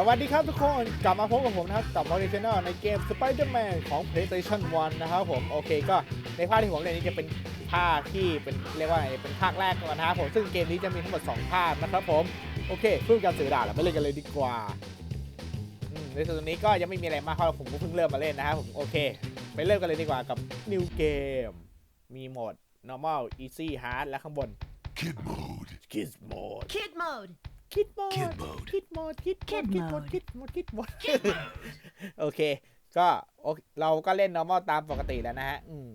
สวัสดีครับทุกคนกลับมาพบกับผมนะครับกับ m o r i g i n a l ในเกม Spider-Man ของ PlayStation 1 นะครับผม โอเคก็ในภาคที่ผมเล่นนี้จะเป็นภาคที่เป็นเรียกว่าไงเป็นภาคแรกก่อนนะครับผมซึ่งเกมนี้จะมีทั้งหมด 2 ภาคนะครับผม โอเคเพื่อการสื่อด่าเราไปเล่นกันเลยดีกว่าในส่วนตรงนี้ก็ยังไม่มีอะไรมากเพราะผมก็เพิ่งเริ่มมาเล่นนะครับผมโอเค ไปเริ่มกันเลยดีกว่ากับ New Game มีโหมด normal easy hard และข้างบน Kid mode. Kid mode Kid mode. คิดโหมด Kid mode คิดโหมดคิด Kid คิดโหมด mode คิดโหมดคิดโหมดโอเค ก็โอเคเราก็เล่น normal ตามปกติแล้วนะฮะ อืม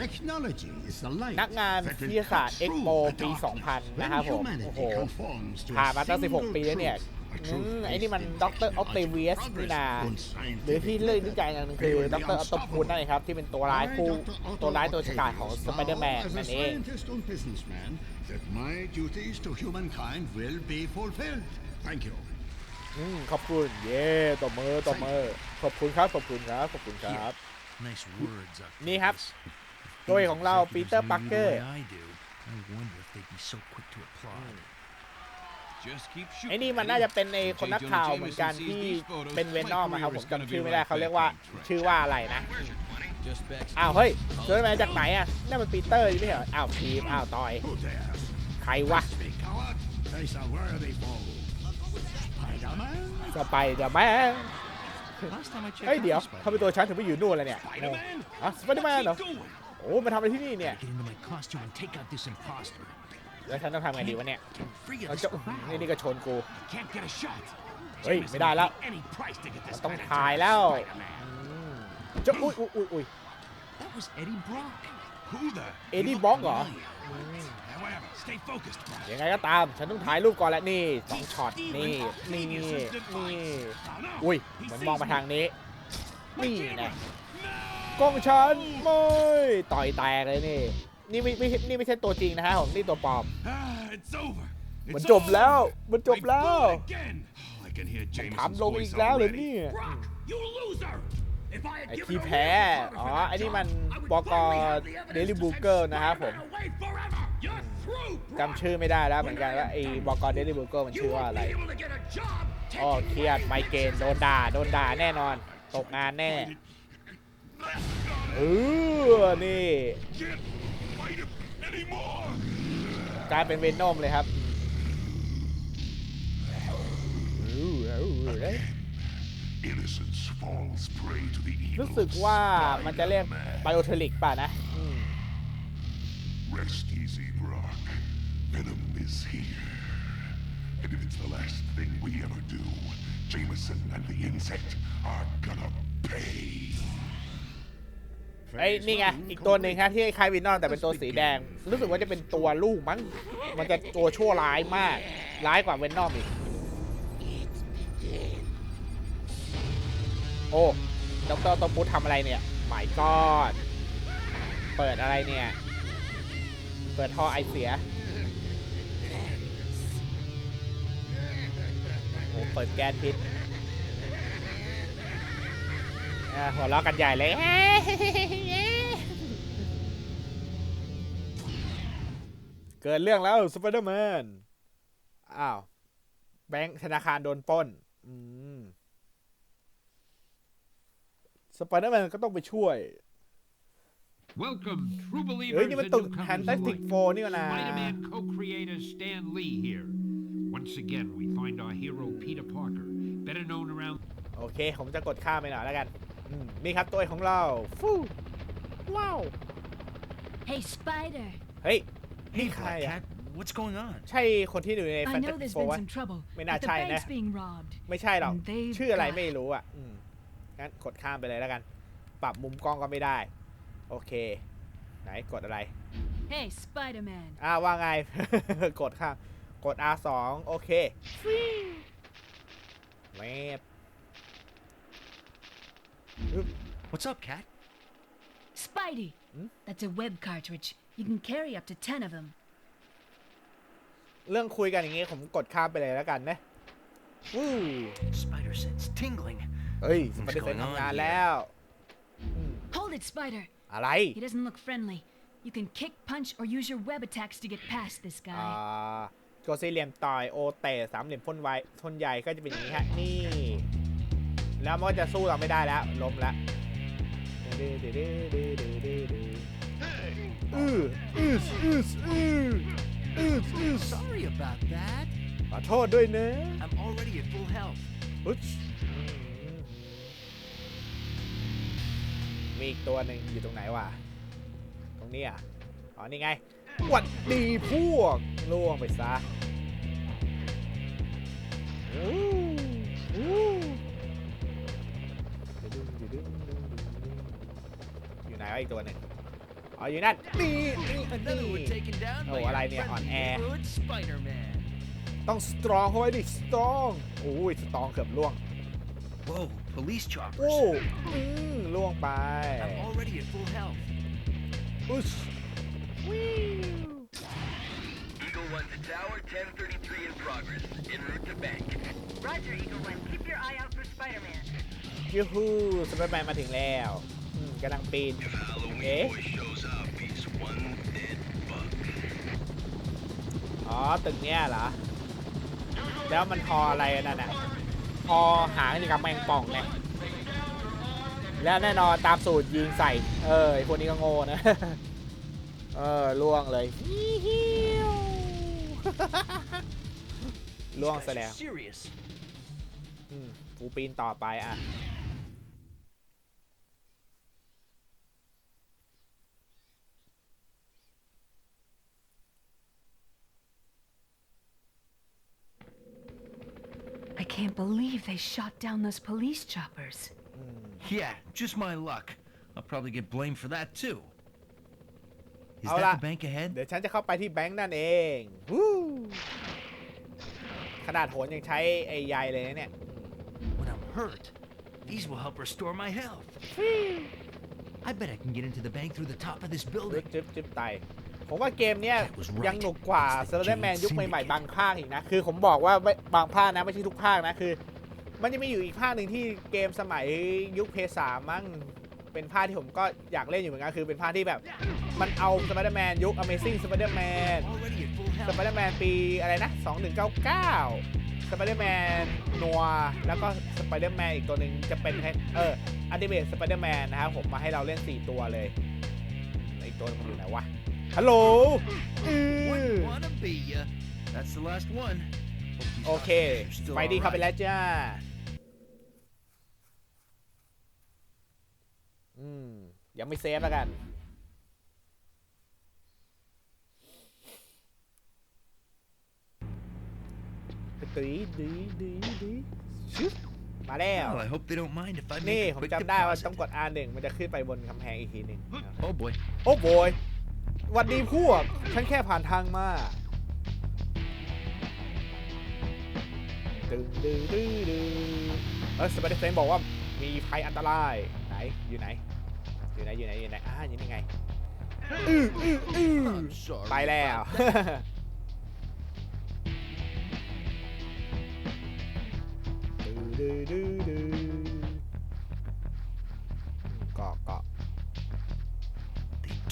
Technology is the light นักงาน that วิ will ทยาศาสตร์ cut เอ็ก through โป the ปี darkness. 2000 นะครับ When ผม โอ้โห humanity conforms to a ผ่านมาตั้ง single 16 ปีแล้วเนี่ย truth, a อื truth มไอ้นี่มัน based ด on รออ t เตเวียส technological นี่นา progress and หรือที่ scientific เรื่องนิจัยอย่างหนึ่งคือดรออตโตพูนนั่นเองครับ ที่เป็นตัวร้ายคู่ตัวร้ายตัวฉกาจของสไปเดอร์แมน As นั่ a นเอง scientist and businessman, that my duties to humankind will be fulfilled. Thank you. อืมขอบคุณ เย้ตบมือตบมือขอบคุณครับ ขอบคุณครับ ขอบคุณครับ Nice words, Octopus. นี่ครับ โดยของเรา Peter Executives knew Parker the way I do. I wonder if they'd be so quick to applaud. Just keep ไอ้ shooting. นี่มันน่าจะเป็นในคนนักข่าวเหมือนกันที่เป็นเวนอมอะครับผมจำชื่อไม่ได้เขาเรียกว่าชื่อว่าอะไรนะ Just back. อ้าวเฮ้ยเจอมาจากไหนอะนั่นมันปีเตอร์ไม่ใช่เหรออ้าวทีมอ้าวต่อย Who dares? ใครวะ Be coward. Face a worthy foe. Spider-Man? สไปเดอร์แมน Last time I checked, เฮ้ย out เดี๋ยว the spider- ทำไมตัวฉันถึงไปอยู่นู่นเลยเนี่ย Spider-Man? อะสไปเดอร์แมนเหรอโอ้มาทำอะไรที่นี่เนี่ย Get into my costume and take out this imposter. แล้วฉันต้องทำไงดีวะเนี่ย Free of เรา this จะอื้อหือ crowd. นี่นี่ก็ชนกู Can't get a shot. เฮ้ย ไม่ได้แล้ว Any price to get this ต้อง spider ถ่าย to แล้ว Spider-Man. อืมจะอุ้ยอุ้ยอุ้ยอุ้ย That was Eddie Brock. Who the? เอ็ดดี้บล็อกเหรอ However, stay focused, Brock. ยังไงก็ตาม ฉันต้องถ่ายรูปก่อนแหละนี่สองช็อตนี่นี่นี่อุ้ยเหมือนมองมาทางนี้ นี่ไงกล้องฉันไม่ต่อยแตกเลยนี่ นี่ไม่ไม่ใช่นี่ไม่ใช่ตัวจริงนะฮะผมนี่ตัวปลอม Ah, it's over. มัน It's จบแล้ว over. มันจบแล้ว I blew it again. Oh, I can hear ถาม Jameson's ลงอี voice กแล้วเลย already. เนี่ย Brock, you loser! If I had ไอ้ given ที่ a แพ้ real father อ๋อ for that ไอ้นี่มัน job, I would บก finally have the evidence เดลิ to บู send เกอร์นะครับผม Spider-Man away forever. You're through, Brock. จำชื่อไม่ได้แล้วเหมือนกันว่าไอ้บกเดลิบูเกอร์มัน You ชื่อว่า won't อะไร be able to get a job อ๋อ taking เครียด money ไม from เกรน this โดนด่า โดนด่าแน่นอน ตกงานแน่เออนี่ กลายเป็นเวนอมเลยครับ Innocence falls prey to the evil รู้สึกว่ามันจะเรียกไบโอเทลิกป่ะนะอืม Rest easy, Brock. Venom is here. And if it's the last thing we ever do, Jameson and the insect are gonna pay. ไอ้ยนี่ไงอีกตัวหนึ่งครับที่คล้ายวินนอมแต่เป็นตัวสีแดง รู้สึกว่าจะเป็นตัวลูกมั้งมันจะตัวชั่วร้ายมากร้ายกว่าเวนนอมอีก โอ้ดรตพุททำอะไรเนี่ยหมายกอดเปิดอะไรเนี่ย เปิดท่อไอเสียโอ้เปิดแก๊สพิษ หัวเราะกันใหญ่เลยเกิดเรื่องแล้วสไปเดอร์แมน อ้าว แบงค์ธนาคารโดนปล้น อืม สไปเดอร์แมนก็ต้องไปช่วย Welcome, true เฮ้ย believers นี่มัน and ตึก newcomers Fantastic alike. Four นี่นะ Spider-Man co-creator Stan Lee here. Once again, we find our hero Peter Parker, better known around โอเค ผมจะกดข้ามไปหน่อยแล้วกันอืม นี่ครับตัวของเราฟูว้าว Hey, Spider. เฮ้ยนี่ Hey, ใคร Black อะ Cat, what's going on? ใช่คนที่อยู่ใน I know Fantastic there's Four been วะ some trouble, May but not the try, bank's nah. being robbed. ไม่ใช่หรอก And they've ชื่ออะไร got- ไม่รู้อะอืมงั้นกดข้ามไปเลยแล้วกัน ปรับมุมกล้องก็ไม่ได้ โอเค ไหนกดอะไร Hey, Spider-Man. อ่าว่าไง กดข้าม กด R2 โอเคเมด What's up, Cat? Spidey. Hmm? That's a web cartridge. You can carry up to ten of them. เรื่องคุยกันอย่างงี้ผมกดข้ามไปเลยแล้วกันนะวู้ Spider sense tingling. เฮ้ยส What's ปาเดอร์เซน going on ทำงาน here? แล้วอืม Hold it, Spider. อะไร He doesn't look friendly. You can kick, punch, or use your web attacks to get past this อ่า guy. กดสี่เหลี่ยมต่อยโอเตะสามเหลี่ยมพ่นไวทนใหญ่ก็จะเป็นอย่างนี้ฮะนี่ แล้วมันก็จะสู้เราไม่ได้แล้วล้มแล้วอืออืออืออืออืออือ Sorry about that. ขอโทษด้วยนะ I'm already at full health. อุ๊ยมีอีกตัวหนึ่งอยู่ตรงไหนวะ ตรงนี้อะ อ๋อ นี่ไงหวัดดีพวกล่วงไปซะอู้อู้ วะอีกตัวหนึ่งอ๋ออยู่นั่นนี่นี่ Another one นี่ taken down Oh, by what our I need on friendly air. neighborhood Spider-Man. ต้องสตรองเข้าไว้ดิสตรองโอ้ยสตรองเกือบล่วง Whoa, police โอ้ choppers. อืมล่วงไป I'm already at full health. อุ๊ย Eagle One to tower, 1033 in progress. En route to bank. Roger, Eagle One. Keep your eye out for Spider-Man. ยูฮูสไปร์แมนมาถึงแล้วอืม กำลังปีน Halloween Eh? boy shows up, he's one dead bug. อ๋อ ตึกเนี้ยเหรอ แล้วมันพออะไรนั่นน่ะ พอหางนี่กับแมงป่องเนี่ยและแน่นอนตามสูตรยิงใส่ เออไอพวกนี้ก็โง่นะ เออล่วงเลยฮิวล่วง These ซะ guys แล้ว are Serious. อืมกูปีนต่อไปอะ can't believe they shot down those police choppers. Yeah, just my luck. I'll probably get blamed for that too. Is Ahora- that the bank ahead? เดี๋ยวฉันจะเข้าไปที่แบงค์นั่นเองวู้ขนาดโหนยังใช้ไอ้ใยเลยนะเนี่ย When I'm hurt, these will help restore my health. I bet I can get into the bank through the top of this จึ๊ building. บจึ๊บจึ๊บไต ผมว่าเกมเนี้ย That was right. ยังหนุกกว่า It's เซ the อร์เ d แมน Jade ยุคใหม่ Syndicate ๆบางภาคอีกนะ คือผมบอกว่าไม่บางภาคนะไม่ใช่ทุกภาคนะคือ มันจะมีอยู่อีกภาคหนึ่งที่เกมสมัยยุคเพย์สามมั้งเป็นภาคที่ผมก็อยากเล่นอยู่เหมือนกันคือเป็นภาคที่แบบ มันเอาสไปเดอร์แมนยุค Amazing Spider-Man Already at full ส health. ไปเดอร์แมนปีอะไรนะ 2199 สไปเดอร์แมนนัวแล้วก็สไปเดอร์แมนอีกตัวหนึ่งจะเป็นเอออัลติเมทสไปเดอร์แมนนะครับผมมาให้เราเล่น 4 ตัวเลยแล้วอีกตัวหนึงมันอยู่ไหนวะ ฮัลโหลอือ Wouldn't wanna be ya. That's the last one. Hope these โอเค hostages are still ไปดีเข้าไป alright. แล้วจ้า อืม ยังไม่เซฟแล้วกัน ดีดีดีดีชึบมาแล้ว Well, I hope they don't mind if I นี่ make ผ a ม quick จำได้ว่า deposit. ต้องกด R1 มันจะขึ้นไปบนกำแพงอีกทีหนึ่ง Oh boy. โอ้โบย หวัดดีพวก ฉันแค่ผ่านทางมาดึงดึงดึงดึงเออสไปเดอร์เซนบอกว่ามีภัยอันตราย ไหน อยู่ไหน อยู่ไหน อยู่ไหน อยู่ไหน อ่าอยู่นี่ไงอื้ออื้ออื้อ I'm sorry. ไปแล้วดื้อดื้อ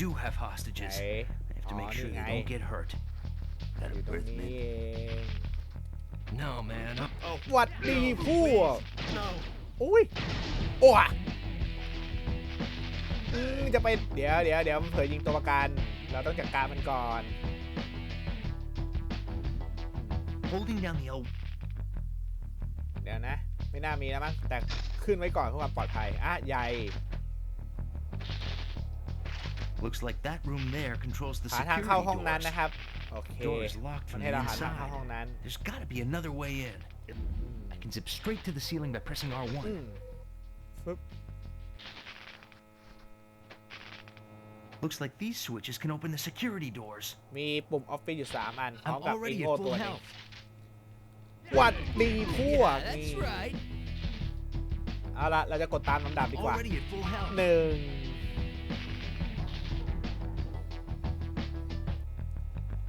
do have ไหน hostages. I have อ๋ to อ make นี่ sure ไง they don't get hurt. อ That ยู่ตรง earth นี้ man. เอง No, man. Oh, หวัดดีพวก no. อุ้ยโอ้ะอืมจะไปเดี๋ยวเดี๋ยวเดี๋ยวมันเผยยิงตัวประกัน เราต้องจัดการมันก่อน Holding down the L. เดี๋ยวนะ ไม่น่ามีแล้วมั้งแต่ขึ้นไว้ก่อนเพื่อความปลอดภัยอะใหญ่ Looks like that room there controls the หาทาง security เข้าห้องนั้น doors. นะครับ โอเค Door is locked มัน from ให้ the เราหาทางเข้า inside. ห้องนั้น There's got to be another way in. อืม I can zip straight to the ceiling by pressing อื R1. มฟึบ Looks like these switches can open the security doors. มีปุ่มออฟฟิศอยู่สามอัน พร้อม I'm กับ already อี at โง่ตัว full หนึง health. หวัดดีพวก Yeah, นี่ that's right. เอาละเราจะกดตามลำดับดีกว่า Already at full health. หนึ่ง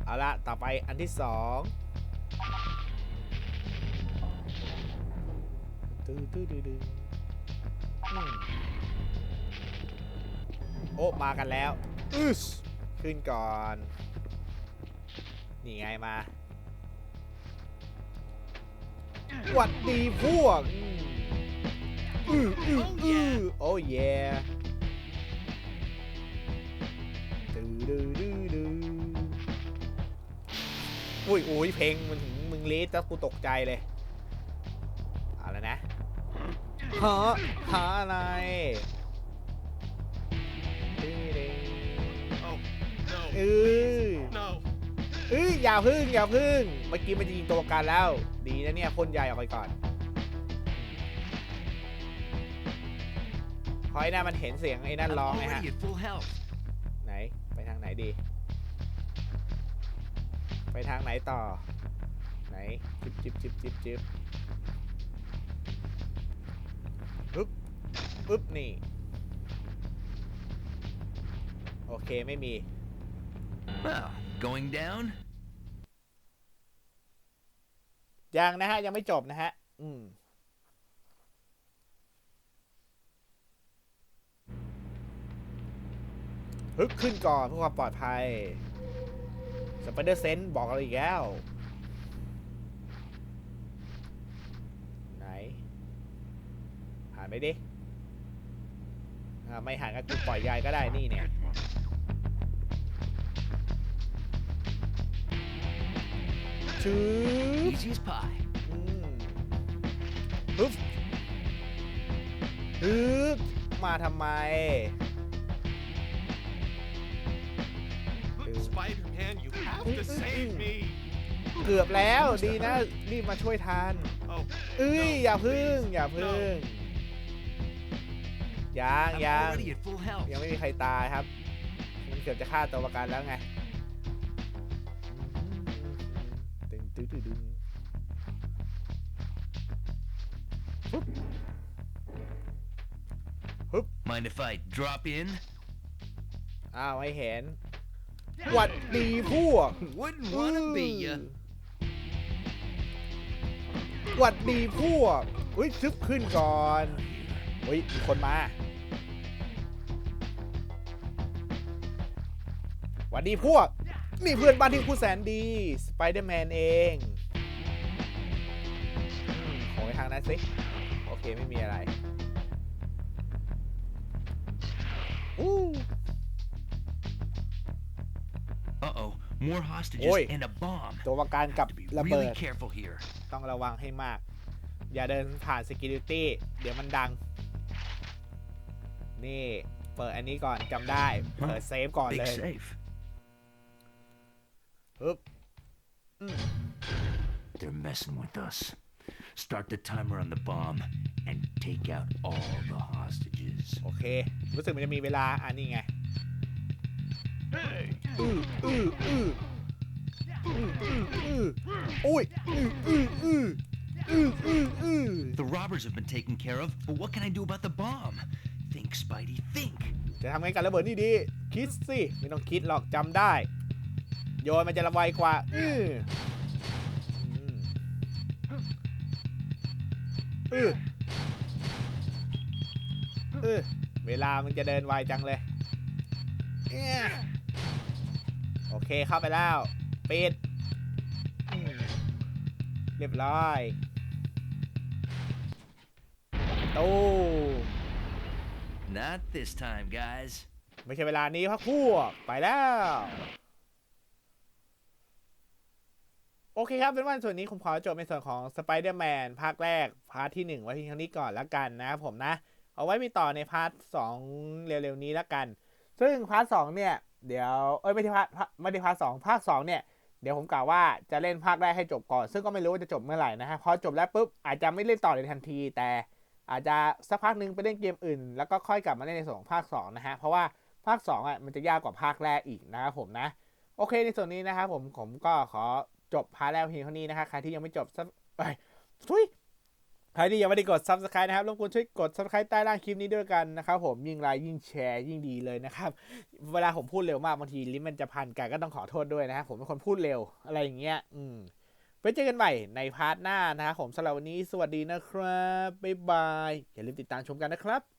เอาละต่อไปอันที่สองตื้อตื้อดื้อดื้ออืมโอ้มากันแล้วอึสขึ้นก่อน นี่ไงมาหวัดดีพวกอืมอืออืออือโอ้เย่ดื้อดื้อดื้อดื้ ออุ้ยอุ้ยเพลงมันถึงมึงลีดแล้วกูตกใจเลยเอาแล้วนะหาหาอะไรดื้อดื้อ Oh, no. เออ No. เอ้ยอย่าพึ่งอย่าพึ่งเมื่อกี้มันจะยิงตัวประกันแล้ว ดีนะเนี่ยพ่นยายออกไปก่อนเพราะไอ้นั่นมันเห็นเสียงไอ้นั่น I'm ร้องไงฮะ already at full health. ไหนไปทางไหนดี ไปทางไหนต่อ ไหน จิบจิบจิบจิบจิบปึ๊บปึ๊บนี่ โอเคไม่มี Well, going down? ยังนะฮะ ยังไม่จบนะฮะ อืม ฮึบขึ้นก่อนเพื่อความปลอดภัย สไปเดอร์เซนบอกเราอีกแล้ว ไหนหันไปดิอ่าไม่หันก็คือปล่อยยายก็ได้นี่เนี่ยชื่อ Easy as pie. อืมฮึบฮึบมาทำไม Spider-Man, you have to save me. เกือบแล้วดีนะรีบมาช่วยทัน Oh, เอ้ย no, อย่าพึ่ง please, อย่าพึ่ง no. ยัง I'm ยัง already at full health. ยังไม่มีใครตายครับมันเกือบจะฆ่าตัวประกันแล้วไงตึงตึงตึงตึงปุ๊บ Mind if I drop in? อ้าวไม่เห็น หวัดดีพวก Wouldn't wanna be ya. หวัดดีพวกอุ้ยซึบขึ้นก่อนอุ้ยมีคนมาหวัดดีพวก นี่เพื่อนบ้านที่คู่แสนดีสไปเดอร์แมนเองอืมขอไปทางนั้นสิโอเคไม่มีอะไรอู้ more hostages Oi. and a bomb. ตัวประกันกับ To be ระเบิ really ด careful here. ต้องระวังให้มาก อย่าเดินผ่าน Security เดี๋ยวมันดัง นี่ เปิดอันนี้ก่อนจำได้ เปิดเซฟก่อนเล Big ย safe. ปึ๊บ They're messing with us. Start the timer on the bomb and take out all the hostages. โอเค รู้สึกมันจะมีเวลาอันนี้ไง Hey, อื้ออื้ออื้ออื้ออื้ออื้ออุ้ยอื้ออื้ออื้ออื้ออื้ออื้อ The robbers have been taken care of, but what can I do about the bomb? Think, Spidey, think. จะทำไงกับระเบิดนี่ดี คิดสิ ไม่ต้องคิดหรอกจำได้ โยนมันจะระไวกว่า อื้ออืมอื้ออื้อเวลามันจะเดินไวจังเลยเอี้ย โอเคเข้าไปแล้ว ปิดอืมเรียบร้อยตู้ Not this time, guys. ไม่ใช่เวลานี้พักพวกไปแล้ว โอเคครับ เป็นว่าส่วนนี้ผมขอจบในส่วนของ Spider-Man ภาคแรก พาร์ทที่ 1 ไว้ที่ครั้งนี้ก่อนละกันนะครับผมนะ เอาไว้มีต่อในพาร์ท 2 เร็วๆนี้ละกัน ซึ่งพาร์ท2เนี่ย เดี๋ยว เอ้ยไม่ใช่พาร์ทไม่ได้พาร์ทสองภาค2เนี่ยเดี๋ยวผมกล่าวว่าจะเล่นภาคแรกให้จบก่อน ซึ่งก็ไม่รู้ว่าจะจบเมื่อไหร่นะฮะพอจบแล้วปุ๊บอาจจะไม่เล่นต่อในทันที แต่อาจจะสักพักหนึงไปเล่นเกมอื่น แล้วก็ค่อยกลับมาเล่นในส่วนของภาค2นะฮะเพราะว่าภาค2อะมันจะยากกว่าภาคแรกอีกนะครับผมนะ โอเคในส่วนนี้นะครับผมผมก็ขอจบพาร์ทแรกเพียงเท่านี้นะครับใครที่ยังไม่จบซับไปทุย ครที่ยังไม่ได้กด subscribe นะครับรบกวนช่วยกด subscribe ใต้ล่างคลิปนี้ด้วยกันนะครับผมยิ่งไลค์ยิ่งแชร์ยิ่งดีเลยนะครับเวลาผมพูดเร็วมากบางทีลิ้นมันจะพันกันก็ต้องขอโทษด้วยนะครับผมเป็นคนพูดเร็วอะไรอย่างเงี้ยอืมไว้เจอกันใหม่ในพาร์ทหน้านะครับผมสำหรับวันนี้สวัสดีนะครับบ๊ายบายอย่าลืมติดตามชมกันนะครับ